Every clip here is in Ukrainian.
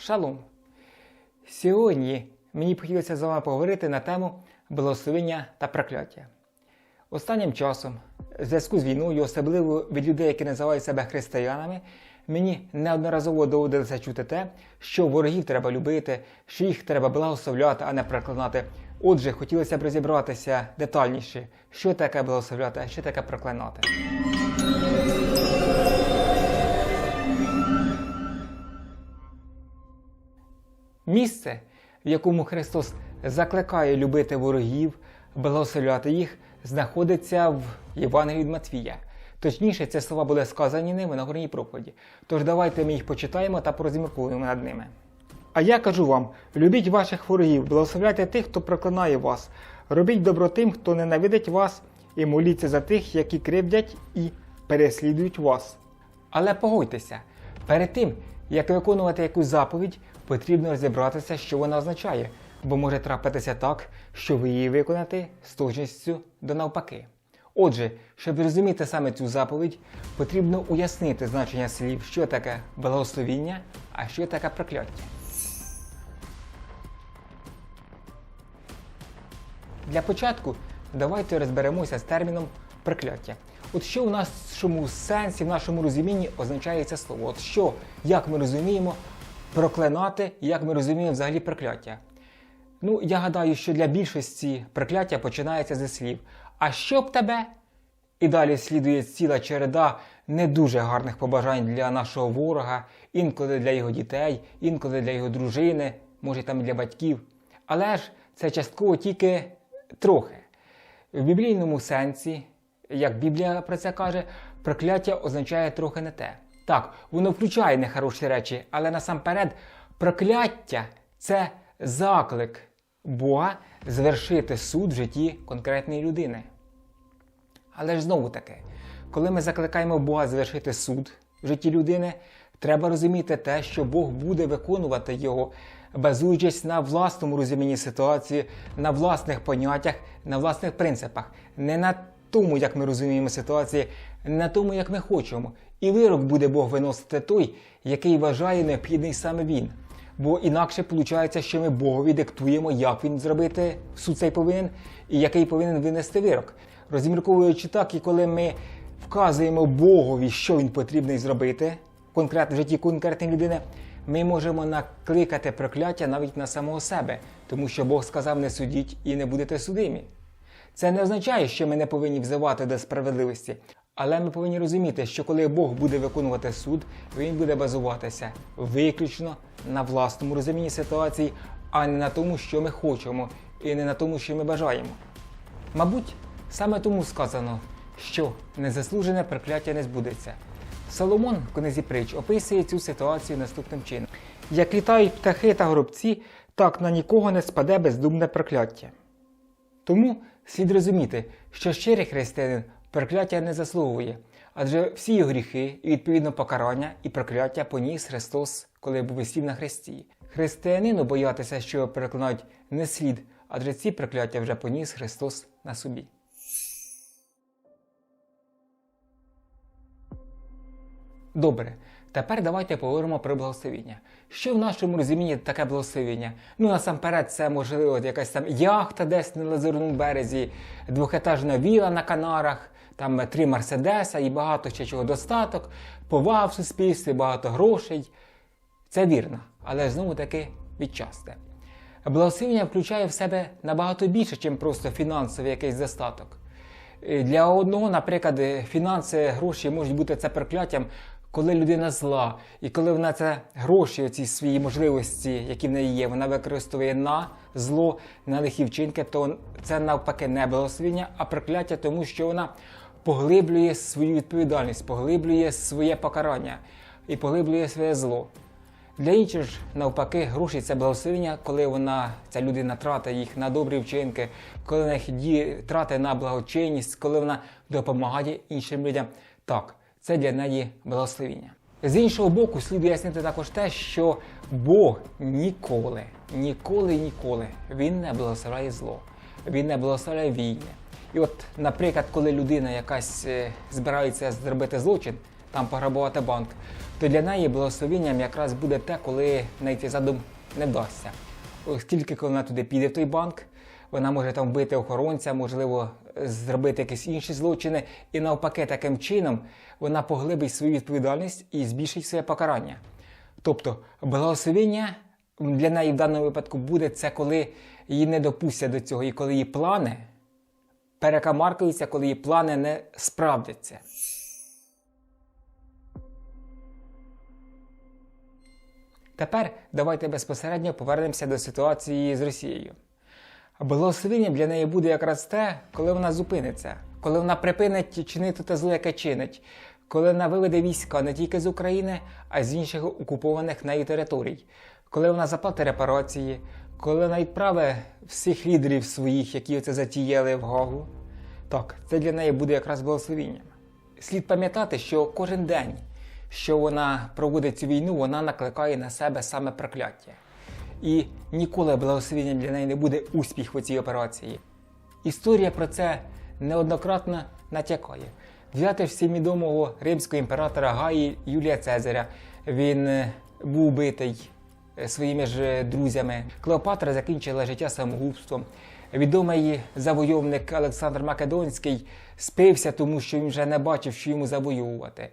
Шалом! Сьогодні мені б хотілося з вами поговорити на тему благословення та прокляття. Останнім часом, в зв'язку з війною, особливо від людей, які називають себе християнами, мені неодноразово доводилося чути те, що ворогів треба любити, що їх треба благословляти, а не проклинати. Отже, хотілося б розібратися детальніше, що таке благословляти, а що таке проклинати. Місце, в якому Христос закликає любити ворогів, благословляти їх, знаходиться в Євангелії від Матвія. Точніше, ці слова були сказані ними на горній проповіді. Тож давайте ми їх почитаємо та порозміркуємо над ними. А я кажу вам: любіть ваших ворогів, благословляйте тих, хто проклинає вас, робіть добро тим, хто ненавидить вас, і моліться за тих, які кривдять і переслідують вас. Але погодьтеся, перед тим, як виконувати якусь заповідь, потрібно розібратися, що вона означає, бо може трапитися так, що ви її виконаєте з точністю до навпаки. Отже, щоб розуміти саме цю заповідь, потрібно уяснити значення слів, що таке благословіння, а що таке прокляття. Для початку давайте розберемося з терміном прокляття. От що в нашому сенсі, в нашому розумінні означає це слово? От що, як ми розуміємо проклинати, як ми розуміємо взагалі прокляття? Ну, я гадаю, що для більшості прокляття починається зі слів. А щоб тебе? І далі слідує ціла череда не дуже гарних побажань для нашого ворога, інколи для його дітей, інколи для його дружини, може там і для батьків. Але ж це частково тільки трохи. В біблійному сенсі, як Біблія про це каже, прокляття означає трохи не те. Так, воно включає нехороші речі, але насамперед прокляття це заклик Бога звершити суд в житті конкретної людини. Але ж знову таки, коли ми закликаємо Бога звершити суд в житті людини, треба розуміти те, що Бог буде виконувати його, базуючись на власному розумінні ситуації, на власних поняттях, на власних принципах, не на тому, як ми розуміємо ситуацію, на тому, як ми хочемо. І вирок буде Бог виносити той, який вважає необхідний саме він. Бо інакше виходить, що ми Богові диктуємо, як він зробити суд цей повинен і який повинен винести вирок. Розмірковуючи так, і коли ми вказуємо Богові, що він потрібний зробити конкретно в житті конкретної людини, ми можемо накликати прокляття навіть на самого себе, тому що Бог сказав: не судіть і не будете судимі. Це не означає, що ми не повинні взивати до справедливості, але ми повинні розуміти, що коли Бог буде виконувати суд, він буде базуватися виключно на власному розумінні ситуації, а не на тому, що ми хочемо, і не на тому, що ми бажаємо. Мабуть, саме тому сказано, що незаслужене прокляття не збудеться. Соломон в книзі притч описує цю ситуацію наступним чином: як літають птахи та горобці, так на нікого не спаде бездумне прокляття. Тому слід розуміти, що щирий християнин прокляття не заслуговує, адже всі його гріхи і відповідно покарання і прокляття поніс Христос, коли був висів на хресті. Християнину боятися, що його переконають, не слід, адже ці прокляття вже поніс Христос на собі. Добре, тепер давайте поговоримо про благословіння. Що в нашому розумінні таке благословіння? Ну, насамперед, це можливо якась там яхта десь на лазурному березі, двохетажна віла на Канарах, там три Мерседеса і багато ще чого достаток, повага в суспільстві, багато грошей. Це вірно, але знову таки відчасте. Благословення включає в себе набагато більше, ніж просто фінансовий якийсь достаток. Е, Для одного, наприклад, фінанси, гроші можуть бути це прокляттям, коли людина зла, і коли вона це гроші, оці свої можливості, які в неї є, вона використовує на зло, на лихі вчинки, то це навпаки не благословення, а прокляття, тому що вона поглиблює свою відповідальність, поглиблює своє покарання і поглиблює своє зло. Для інших ж, навпаки, гроші це благословення, коли вона, ця людина тратить їх на добрі вчинки, коли вона їх тратить на благочинність, коли вона допомагає іншим людям. Так, це для неї благословення. З іншого боку, слід уяснити також те, що Бог ніколи, ніколи, ніколи він не благословляє зло, він не благословляє війни. І от, наприклад, коли людина якась е, збирається зробити злочин, там пограбувати банк, то для неї благословенням якраз буде те, коли знайти задум не вдасться. Оскільки коли вона туди піде в той банк, вона може там вбити охоронця, можливо, зробити якісь інші злочини, і навпаки, таким чином вона поглибить свою відповідальність і збільшить своє покарання. Тобто, благословення для неї в даному випадку буде це, коли її не допустять до цього, і коли її плани перекамаркаються, коли її плани не справдяться. Тепер давайте безпосередньо повернемося до ситуації з Росією. Благословенням для неї буде якраз те, коли вона зупиниться, коли вона припинить чинити те зло, яке чинить, коли вона виведе війська не тільки з України, а й з інших окупованих нею територій, коли вона заплатить репарації, коли вона відправить всіх лідерів своїх, які це затіяли в Гагу. Так, це для неї буде якраз благословенням. Слід пам'ятати, що кожен день, що вона проводить цю війну, вона накликає на себе саме прокляття. І ніколи благословення для неї не буде успіх у цій операції. Історія про це неоднократно натякає. Взяти всім відомого римського імператора Гаї Юлія Цезаря. Він е, був убитий е, своїми ж е, друзями. Клеопатра закінчила життя самогубством. Відомий завойовник Олександр Македонський спився, тому що він вже не бачив, що йому завоювати.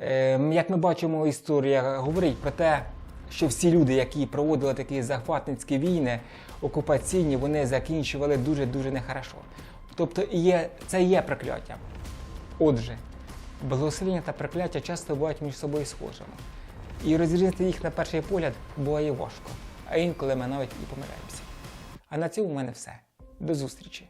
Е, Як ми бачимо, історія говорить про те, що всі люди, які проводили такі захватницькі війни, окупаційні, вони закінчували дуже-дуже нехорошо. Тобто є, це є прокляттям. Отже, благословення та прокляття часто бувають між собою схожими. І розрізнити їх на перший погляд буває важко, а інколи ми навіть і помиляємося. А на цьому в мене все. До зустрічі!